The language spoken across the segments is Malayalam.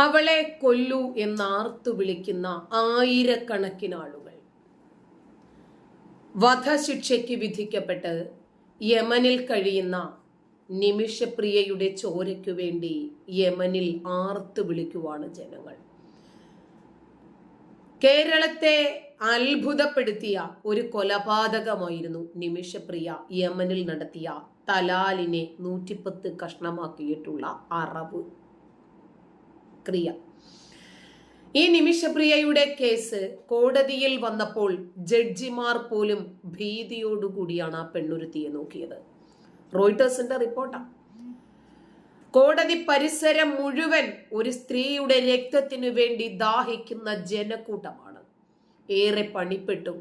അവളെ കൊല്ലൂ എന്നാർത്തു വിളിക്കുന്ന ആയിരക്കണക്കിന് ആളുകൾ. വധശിക്ഷയ്ക്ക് വിധിക്കപ്പെട്ട് യമനിൽ കഴിയുന്ന നിമിഷപ്രിയയുടെ ചോരയ്ക്കു വേണ്ടി യമനിൽ ആർത്തു വിളിക്കുവാണ് ജനങ്ങൾ. കേരളത്തെ അത്ഭുതപ്പെടുത്തിയ ഒരു കൊലപാതകമായിരുന്നു നിമിഷപ്രിയ യമനിൽ നടത്തിയ തലാലിനെ നൂറ്റിപ്പത്ത് കഷ്ണമാക്കിയിട്ടുള്ള അറവ്. ക്രിയ. ഈ നിമിഷപ്രിയയുടെ കേസ് കോടതിയിൽ വന്നപ്പോൾ ജഡ്ജിമാർ പോലും ഭീതിയോടുകൂടിയാണ് ആ പെണ്ണുരുത്തിയെ നോക്കിയത്. റോയിട്ടേഴ്സിന്റെ റിപ്പോർട്ടാണ് കോടതി പരിസരം മുഴുവൻ ഒരു സ്ത്രീയുടെ രക്തത്തിനു വേണ്ടി ദാഹിക്കുന്ന ജനക്കൂട്ടമാണ്. ഏറെ പണിപ്പെട്ടും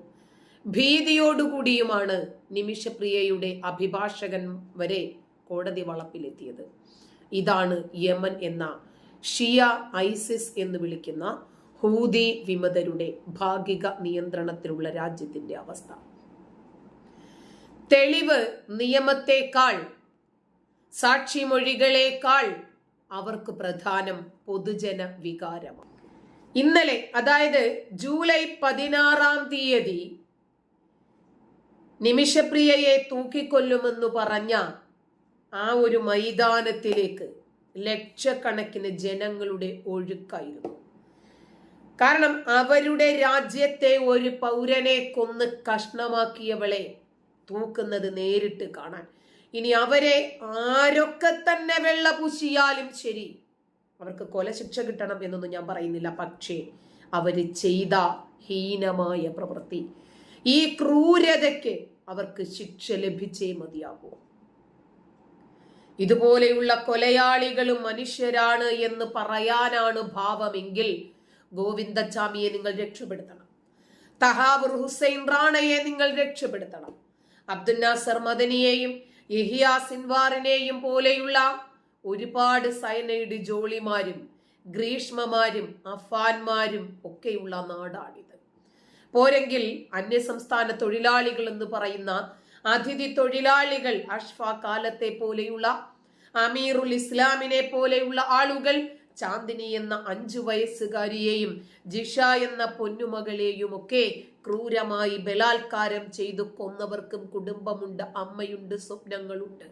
ഭീതിയോടുകൂടിയുമാണ് നിമിഷപ്രിയയുടെ അഭിഭാഷകൻ വരെ കോടതി വളപ്പിലെത്തിയത്. ഇതാണ് യമൻ എന്ന ഷിയ ഐസിസ് എന്ന് വിളിക്കുന്ന ഹൂതി വിമതരുടെ ഭാഗിക നിയന്ത്രണത്തിലുള്ള രാജ്യത്തിന്റെ അവസ്ഥ. തെളിവ് നിയമത്തെക്കാൾ സാക്ഷിമൊഴികളേക്കാൾ അവർക്ക് പ്രധാനം പൊതുജന വികാരമാണ്. ഇന്നലെ അതായത് ജൂലൈ പതിനാറാം തീയതി നിമിഷപ്രിയയെ തൂക്കിക്കൊല്ലുമെന്ന് പറഞ്ഞ ആ ഒരു മൈതാനത്തിലേക്ക് ലക്ഷക്കണക്കിന് ജനങ്ങളുടെ ഒഴുക്കായിരുന്നു. കാരണം അവരുടെ രാജ്യത്തെ ഒരു പൗരനെ കൊന്ന് കഷ്ണമാക്കിയവളെ തൂക്കുന്നത് നേരിട്ട് കാണാൻ. ഇനി അവരെ ആരൊക്കെ തന്നെ വെള്ള പൂശിയാലും ശരി അവർക്ക് കൊലശിക്ഷ കിട്ടണം എന്നൊന്നും ഞാൻ പറയുന്നില്ല. പക്ഷേ അവർ ചെയ്ത ഹീനമായ പ്രവൃത്തി. ഈ ക്രൂരതയ്ക്ക് അവർക്ക് ശിക്ഷ ലഭിച്ചേ മതിയാകൂ ഇതുപോലെയുള്ള കൊലയാളികളും മനുഷ്യരാണ് എന്ന് പറയാനാണ് ഭാവമെങ്കിൽ ഗോവിന്ദച്ചാമിയെ നിങ്ങൾ രക്ഷപ്പെടുത്തണം. തഹാബുർ ഹുസൈൻ റാണയെ നിങ്ങൾ രക്ഷപ്പെടുത്തണം. അബ്ദുൽ നാസർ മദനിയെയും യഹിയ സിൻവാറിനെയും പോലെയുള്ള ഒരുപാട് സൈനൈഡ് ജോളിമാരും ഗ്രീഷ്മമാരും അഫാൻമാരും ഒക്കെയുള്ള നാടാണിത്. പോരെങ്കിൽ അന്യസംസ്ഥാന തൊഴിലാളികൾ എന്ന് പറയുന്ന അതിഥി തൊഴിലാളികൾ അഷ്ഫാ കാലത്തെ പോലെയുള്ള അമീറുൽ ഇസ്ലാമിനെ പോലെയുള്ള ആളുകൾ ചാന്ദിനി എന്ന അഞ്ചു വയസ്സുകാരിയെയും ജിഷ എന്ന പൊന്നുമകളെയും ഒക്കെ ക്രൂരമായി ബലാത്കാരം ചെയ്തു കൊന്നവർക്കും കുടുംബമുണ്ട് അമ്മയുണ്ട് സ്വപ്നങ്ങളുണ്ട്.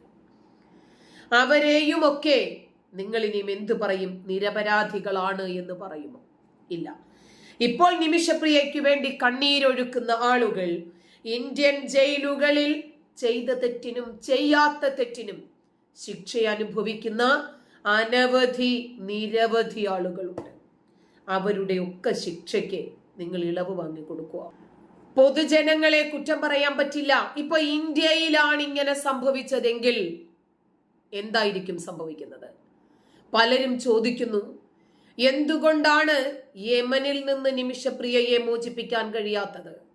അവരെയുമൊക്കെ നിങ്ങൾ ഇനിയും എന്തു പറയും? നിരപരാധികളാണ് എന്ന് പറയുമോ? ഇല്ല. ഇപ്പോൾ നിമിഷപ്രിയയ്ക്ക് വേണ്ടി കണ്ണീരൊഴുക്കുന്ന ആളുകൾ ഇന്ത്യൻ ജയിലുകളിൽ ചെയ്ത തെറ്റിനും ചെയ്യാത്ത തെറ്റിനും ശിക്ഷ അനുഭവിക്കുന്ന അനവധി നിരവധി ആളുകളുണ്ട്. അവരുടെ ഒക്കെ ശിക്ഷയ്ക്ക് നിങ്ങൾ ഇളവ് വാങ്ങിക്കൊടുക്കുക. പൊതുജനങ്ങളെ കുറ്റം പറയാൻ പറ്റില്ല. ഇപ്പൊ ഇന്ത്യയിലാണ് ഇങ്ങനെ സംഭവിച്ചതെങ്കിൽ എന്തായിരിക്കും സംഭവിക്കുന്നത്? പലരും ചോദിക്കുന്നു എന്തുകൊണ്ടാണ് യമനിൽ നിന്ന് നിമിഷപ്രിയയെ മോചിപ്പിക്കാൻ കഴിയാത്തത്?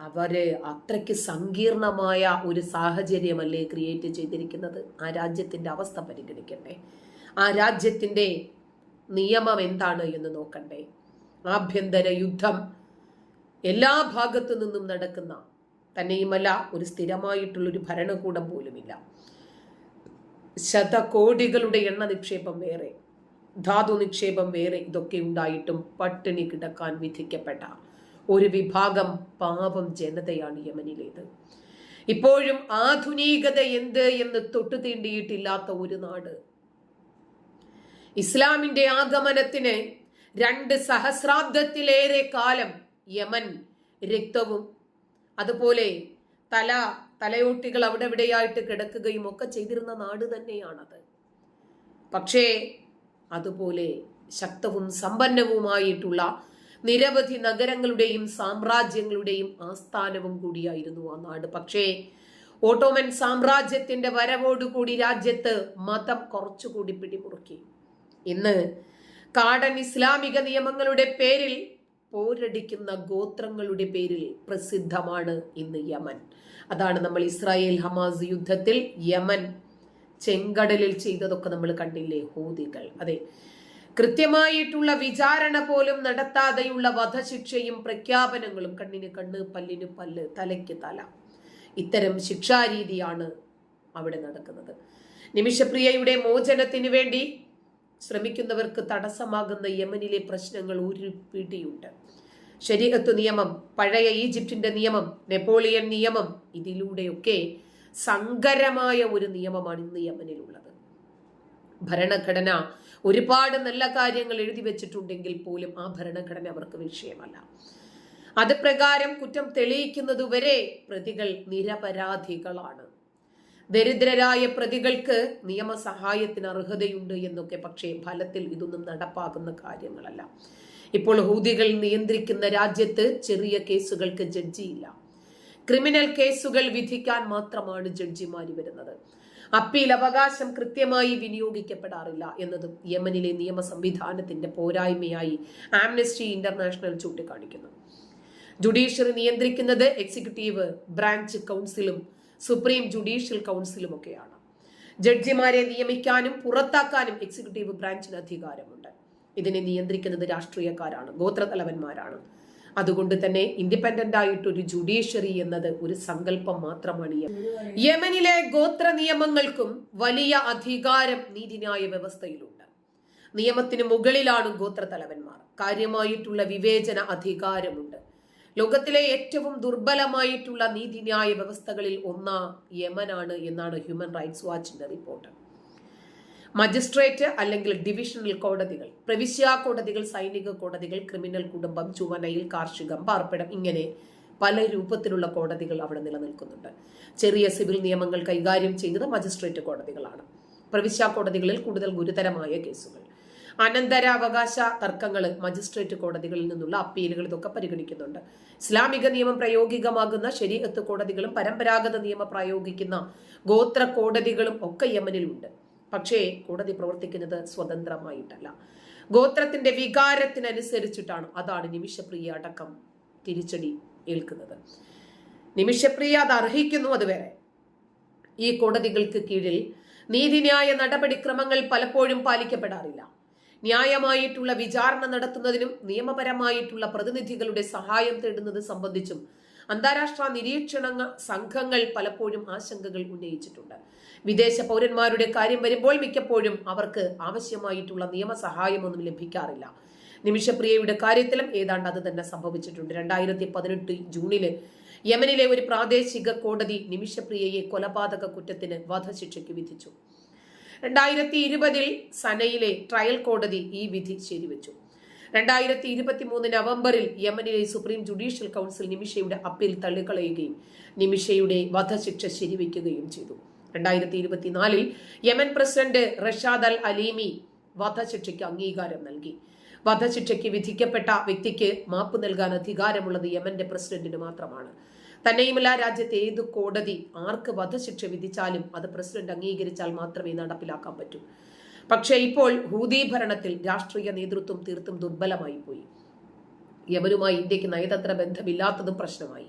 അവർ അത്രയ്ക്ക് സങ്കീർണമായ ഒരു സാഹചര്യമല്ലേ ക്രിയേറ്റ് ചെയ്തിരിക്കുന്നത്? ആ രാജ്യത്തിന്റെ അവസ്ഥ പരിഗണിക്കണ്ടേ? ആ രാജ്യത്തിന്റെ നിയമം എന്താണ് എന്ന് നോക്കണ്ടേ? ആഭ്യന്തര യുദ്ധം എല്ലാ ഭാഗത്തു നിന്നും നടക്കുന്ന തന്നെയുമല്ല ഒരു സ്ഥിരമായിട്ടുള്ളൊരു ഭരണകൂടം പോലുമില്ല. ശതകോടികളുടെ എണ്ണ നിക്ഷേപം വേറെ ധാതു നിക്ഷേപം വേറെ ഇതൊക്കെ ഉണ്ടായിട്ടും പട്ടിണി കിടക്കാൻ വിധിക്കപ്പെട്ട ഒരു വിഭാഗം പാപം ജനതയാണ് യമനിലേത്. ഇപ്പോഴും ആധുനികത എന്ത് എന്ന് തൊട്ടു തീണ്ടിയിട്ടില്ലാത്ത ഒരു നാട്. ഇസ്ലാമിന്റെ ആഗമനത്തിന് രണ്ട് സഹസ്രാബ്ദത്തിലേറെ കാലം യമൻ രക്തവും അതുപോലെ തല തലയോട്ടികൾ അവിടെ ഇവിടെയായിട്ട് കിടക്കുകയും ഒക്കെ ചെയ്തിരുന്ന നാട് തന്നെയാണത്. പക്ഷേ അതുപോലെ ശക്തവും സമ്പന്നവുമായിട്ടുള്ള നിരവധി നഗരങ്ങളുടെയും സാമ്രാജ്യങ്ങളുടെയും ആസ്ഥാനവും കൂടിയായിരുന്നു ആ നാട്. പക്ഷേ ഓട്ടോമൻ സാമ്രാജ്യത്തിന്റെ വരവോടുകൂടി രാജ്യത്ത് മതം കുറച്ചുകൂടി പിടിമുറുക്കി. ഇന്ന് കാടൻ ഇസ്ലാമിക നിയമങ്ങളുടെ പേരിൽ പോരടിക്കുന്ന ഗോത്രങ്ങളുടെ പേരിൽ പ്രസിദ്ധമാണ് ഇന്ന് യമൻ. അതാണ് നമ്മൾ ഇസ്രായേൽ ഹമാസ് യുദ്ധത്തിൽ യമൻ ചെങ്കടലിൽ ചെയ്തതൊക്കെ നമ്മൾ കണ്ടില്ലേ ഹൂതികൾ. അതെ കൃത്യമായിട്ടുള്ള വിചാരണ പോലും നടത്താതെയുള്ള വധശിക്ഷയും പ്രഖ്യാപനങ്ങളും കണ്ണിന് കണ്ണ് പല്ലിന് പല്ല് തലയ്ക്ക് തല. ഇത്തരം ശിക്ഷാരീതിയാണ് അവിടെ നടക്കുന്നത്. നിമിഷപ്രിയയുടെ മോചനത്തിന് വേണ്ടി ശ്രമിക്കുന്നവർക്ക് തടസ്സമാകുന്ന യമനിലെ പ്രശ്നങ്ങൾ ഒരു പിടിയുണ്ട് ശരീരത്തു നിയമം പഴയ ഈജിപ്തിന്റെ നിയമം നെപ്പോളിയൻ നിയമം ഇതിലൂടെയൊക്കെ സങ്കരമായ ഒരു നിയമമാണ് ഇന്ന് യമനിലുള്ളത്. ഭരണഘടന ഒരുപാട് നല്ല കാര്യങ്ങൾ എഴുതി വെച്ചിട്ടുണ്ടെങ്കിൽ പോലും ആ ഭരണഘടന അവർക്ക് വിഷയമല്ല. അത് പ്രകാരം കുറ്റം തെളിയിക്കുന്നതുവരെ പ്രതികൾ നിരപരാധികളാണ്. ദരിദ്രരായ പ്രതികൾക്ക് നിയമസഹായത്തിന് അർഹതയുണ്ട് എന്നൊക്കെ പക്ഷേ ഫലത്തിൽ ഇതൊന്നും നടപ്പാക്കുന്ന കാര്യങ്ങളല്ല. ഇപ്പോൾ ഹൂതികൾ നിയന്ത്രിക്കുന്ന രാജ്യത്ത് ചെറിയ കേസുകൾക്ക് ജഡ്ജിയില്ല. ക്രിമിനൽ കേസുകൾ വിധിക്കാൻ മാത്രമാണ് ജഡ്ജിമാർ വരുന്നത്. അപ്പീൽ അവകാശം കൃത്യമായി വിനിയോഗിക്കപ്പെടാറില്ല എന്നതും യമനിലെ നിയമ സംവിധാനത്തിന്റെ പോരായ്മയായി ആംനസ്റ്റി ഇന്റർനാഷണൽ ചൂണ്ടിക്കാണിക്കുന്നു. ജുഡീഷ്യറി നിയന്ത്രിക്കുന്നത് എക്സിക്യൂട്ടീവ് ബ്രാഞ്ച് കൗൺസിലും സുപ്രീം ജുഡീഷ്യൽ കൗൺസിലും ഒക്കെയാണ് ജഡ്ജിമാരെ നിയമിക്കാനും പുറത്താക്കാനും എക്സിക്യൂട്ടീവ് ബ്രാഞ്ചിന് അധികാരമുണ്ട്. ഇതിനെ നിയന്ത്രിക്കുന്നത് രാഷ്ട്രീയക്കാരാണ് ഗോത്രതലവന്മാരാണ്. അതുകൊണ്ട് തന്നെ ഇൻഡിപെൻഡന്റ് ആയിട്ട് ഒരു ജുഡീഷ്യറി എന്നത് ഒരു സങ്കല്പം മാത്രമാണ്. യമനിലെ ഗോത്ര നിയമങ്ങൾക്കും വലിയ അധികാരം നീതിന്യായ വ്യവസ്ഥയിലുണ്ട്. നിയമത്തിന് മുകളിലാണ് ഗോത്ര തലവന്മാർ കാര്യമായിട്ടുള്ള വിവേചന അധികാരമുണ്ട്. ലോകത്തിലെ ഏറ്റവും ദുർബലമായിട്ടുള്ള നീതിന്യായ വ്യവസ്ഥകളിൽ ഒന്നാ യമനാണ് എന്നാണ് ഹ്യൂമൻ റൈറ്റ്സ് വാച്ചിന്റെ റിപ്പോർട്ട് മജിസ്ട്രേറ്റ് അല്ലെങ്കിൽ ഡിവിഷണൽ കോടതികൾ പ്രവിശ്യാ കോടതികൾ സൈനിക കോടതികൾ ക്രിമിനൽ കുടുംബം ചുവനയിൽ കാർഷികം പാർപ്പിടം ഇങ്ങനെ പല രൂപത്തിലുള്ള കോടതികൾ അവിടെ നിലനിൽക്കുന്നുണ്ട്. ചെറിയ സിവിൽ നിയമങ്ങൾ കൈകാര്യം ചെയ്യുന്നത് മജിസ്ട്രേറ്റ് കോടതികളാണ്. പ്രവിശ്യാ കോടതികളിൽ കൂടുതൽ ഗുരുതരമായ കേസുകൾ. അനന്തരാവകാശ തർക്കങ്ങൾ മജിസ്ട്രേറ്റ് കോടതികളിൽ നിന്നുള്ള അപ്പീലുകൾ ഇതൊക്കെ പരിഗണിക്കുന്നുണ്ട്. ഇസ്ലാമിക നിയമം പ്രയോഗികമാകുന്ന ശരീരത്ത് കോടതികളും പരമ്പരാഗത നിയമം പ്രയോഗിക്കുന്ന ഗോത്ര കോടതികളും ഒക്കെ യമനിലുണ്ട്. പക്ഷേ കോടതി പ്രവർത്തിക്കുന്നത് സ്വതന്ത്രമായിട്ടല്ല. ഗോത്രത്തിന്റെ വികാരത്തിനനുസരിച്ചിട്ടാണ് അതാണ് നിമിഷപ്രിയ അടക്കം തിരിച്ചടി ഏൽക്കുന്നത്. നിമിഷപ്രിയ അത് അർഹിക്കുന്നു അതുവരെ. ഈ കോടതികൾക്ക് കീഴിൽ നീതിന്യായ നടപടിക്രമങ്ങൾ പലപ്പോഴും പാലിക്കപ്പെടാറില്ല. ന്യായമായിട്ടുള്ള വിചാരണ നടത്തുന്നതിനും നിയമപരമായിട്ടുള്ള പ്രതിനിധികളുടെ സഹായം തേടുന്നത് സംബന്ധിച്ചും അന്താരാഷ്ട്ര നിരീക്ഷണ സംഘങ്ങൾ പലപ്പോഴും ആശങ്കകൾ ഉന്നയിച്ചിട്ടുണ്ട്. വിദേശ പൗരന്മാരുടെ കാര്യം വരുമ്പോൾ മിക്കപ്പോഴും അവർക്ക് ആവശ്യമായിട്ടുള്ള നിയമസഹായമൊന്നും ലഭിക്കാറില്ല. നിമിഷപ്രിയയുടെ കാര്യത്തിലും ഏതാണ്ട് അത് തന്നെ സംഭവിച്ചിട്ടുണ്ട്. രണ്ടായിരത്തി പതിനെട്ട് ജൂണിൽ യമനിലെ ഒരു പ്രാദേശിക കോടതി നിമിഷപ്രിയയെ കൊലപാതക കുറ്റത്തിന് വധശിക്ഷയ്ക്ക് വിധിച്ചു. രണ്ടായിരത്തി ഇരുപതിൽ സനയിലെ ട്രയൽ കോടതി ഈ വിധി ശരിവെച്ചു. രണ്ടായിരത്തി ഇരുപത്തി മൂന്ന് നവംബറിൽ യമനിലെ സുപ്രീം ജുഡീഷ്യൽ കൗൺസിൽ നിമിഷയുടെ അപ്പീൽ തള്ളിക്കളയുകയും നിമിഷയുടെ വധശിക്ഷ ശരിവയ്ക്കുകയും ചെയ്തു. രണ്ടായിരത്തി ഇരുപത്തിനാലിൽ Yemen president Rashad al Alimi വധശിക്ഷയ്ക്ക് അംഗീകാരം നൽകി. വധശിക്ഷയ്ക്ക് വിധിക്കപ്പെട്ട വ്യക്തിക്ക് മാപ്പ് നൽകാൻ അധികാരമുള്ളത് യമന്റെ പ്രസിഡന്റിന് മാത്രമാണ്. തന്നെയുമല്ല രാജ്യത്തെ ഏത് കോടതി ആർക്ക് വധശിക്ഷ വിധിച്ചാലും അത് പ്രസിഡന്റ് അംഗീകരിച്ചാൽ മാത്രമേ നടപ്പിലാക്കാൻ പറ്റൂ. പക്ഷേ ഇപ്പോൾ ഹൂതി ഭരണത്തിൽ രാഷ്ട്രീയ നേതൃത്വം തീർത്തും ദുർബലമായി പോയി. യമനുമായി ഇന്ത്യയ്ക്ക് നയതന്ത്ര ബന്ധമില്ലാത്തതും പ്രശ്നമായി.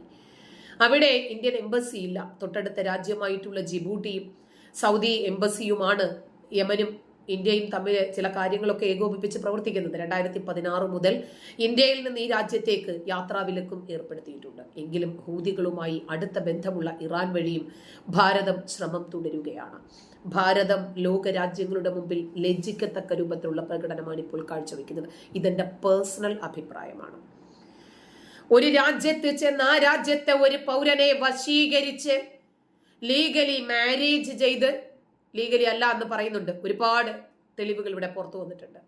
അവിടെ ഇന്ത്യൻ എംബസി ഇല്ല. തൊട്ടടുത്ത രാജ്യമായിട്ടുള്ള ജിബൂട്ടിയും സൗദി എംബസിയുമാണ് യമനും ഇന്ത്യയും തമ്മിൽ ചില കാര്യങ്ങളൊക്കെ ഏകോപിപ്പിച്ച് പ്രവർത്തിക്കുന്നത് രണ്ടായിരത്തി പതിനാറ് മുതൽ ഇന്ത്യയിൽ നിന്ന് ഈ രാജ്യത്തേക്ക് യാത്രാവിലക്കും ഏർപ്പെടുത്തിയിട്ടുണ്ട്. എങ്കിലും ഹൂതികളുമായി അടുത്ത ബന്ധമുള്ള ഇറാൻ വഴിയും ഭാരതം ശ്രമം തുടരുകയാണ്. ഭാരതം ലോക രാജ്യങ്ങളുടെ മുമ്പിൽ ലജ്ജിക്കത്തക്ക രൂപത്തിലുള്ള പ്രകടനമാണ് ഇപ്പോൾ കാഴ്ചവെക്കുന്നത്. ഇതെന്റെ പേഴ്സണൽ അഭിപ്രായമാണ്. ഒരു രാജ്യത്ത് ചെന്ന് ആ രാജ്യത്തെ ഒരു പൗരനെ വശീകരിച്ച് ലീഗലി മാരേജ് ചെയ്ത് ലീഗലി അല്ല എന്ന് പറയുന്നുണ്ട്. ഒരുപാട് തെളിവുകൾ ഇവിടെ പുറത്തു വന്നിട്ടുണ്ട്.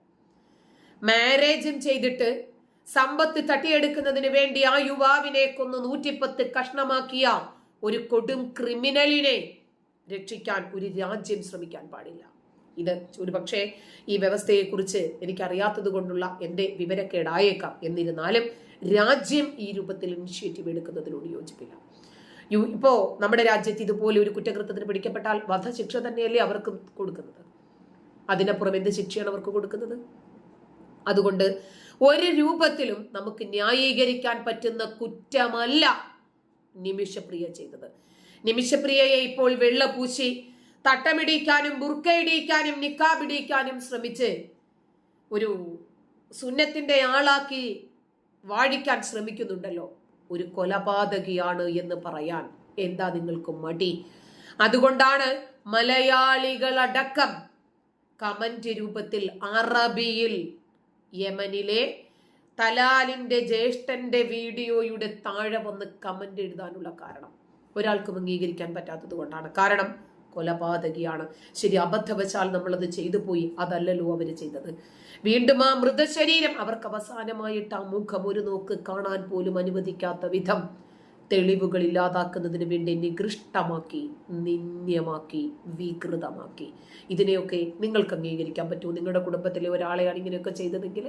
മാരേജും ചെയ്തിട്ട് സമ്പത്ത് തട്ടിയെടുക്കുന്നതിന് വേണ്ടി ആ യുവാവിനെ കൊന്ന് നൂറ്റിപ്പത്ത് കഷ്ണമാക്കിയ ഒരു കൊടും ക്രിമിനലിനെ രക്ഷിക്കാൻ ഒരു രാജ്യം ശ്രമിക്കാൻ പാടില്ല. ഇത് ഒരു പക്ഷേ ഈ വ്യവസ്ഥയെക്കുറിച്ച് എനിക്കറിയാത്തത് കൊണ്ടുള്ള എന്റെ വിവരക്കേടായേക്കാം. എന്നിരുന്നാലും രാജ്യം ഈ രൂപത്തിൽ ഇനിഷ്യേറ്റീവ് എടുക്കുന്നതിനോട് യോജിപ്പില്ല. യു ഇപ്പോ നമ്മുടെ രാജ്യത്ത് ഇതുപോലെ ഒരു കുറ്റകൃത്യത്തിന് പിടിക്കപ്പെട്ടാൽ വധശിക്ഷ തന്നെയല്ലേ അവർക്ക് കൊടുക്കുന്നത്? അതിനപ്പുറം എന്ത് ശിക്ഷയാണ് അവർക്ക് കൊടുക്കുന്നത്? അതുകൊണ്ട് ഒരു രൂപത്തിലും നമുക്ക് ന്യായീകരിക്കാൻ പറ്റുന്ന കുറ്റമല്ല നിമിഷപ്രിയ ചെയ്തത്. നിമിഷപ്രിയയെ ഇപ്പോൾ വെള്ളപൂശി തട്ടമിടിക്കാനും ബുർക്കയിടിക്കാനും നിക്കാബിടിക്കാനും ശ്രമിച്ച് ഒരു സുന്നത്തിന്റെ ആളാക്കി വാഴിക്കാൻ ശ്രമിക്കുന്നുണ്ടല്ലോ. ഒരു കൊലപാതകിയാണ് എന്ന് പറയാൻ എന്താ നിങ്ങൾക്ക് മടി? അതുകൊണ്ടാണ് മലയാളികളടക്കം കമന്റ് രൂപത്തിൽ അറബിയിൽ യമനിലെ തലാലിന്റെ ജ്യേഷ്ഠന്റെ വീഡിയോയുടെ താഴെ വന്ന് കമന്റ് എഴുതാനുള്ള കാരണം. ഒരാൾക്കും അംഗീകരിക്കാൻ പറ്റാത്തത് കൊണ്ടാണ്. കാരണം കൊലപാതകിയാണ്. ശരി അബദ്ധവശാൽ നമ്മളത് ചെയ്തു പോയി. അതല്ലല്ലോ അവർ ചെയ്തത്. വീണ്ടും ആ മൃതശരീരം അവർക്ക് അവസാനമായിട്ട് ആ മുഖം ഒരു നോക്ക് കാണാൻ പോലും അനുവദിക്കാത്ത വിധം തെളിവുകൾ ഇല്ലാതാക്കുന്നതിന് വേണ്ടി നികൃഷ്ടമാക്കി നിന്ദ്യമാക്കി വികൃതമാക്കി. ഇതിനെയൊക്കെ നിങ്ങൾക്ക് അംഗീകരിക്കാൻ പറ്റുമോ? നിങ്ങളുടെ കുടുംബത്തിലെ ഒരാളെയാണ് ഇങ്ങനെയൊക്കെ ചെയ്തതെങ്കിൽ?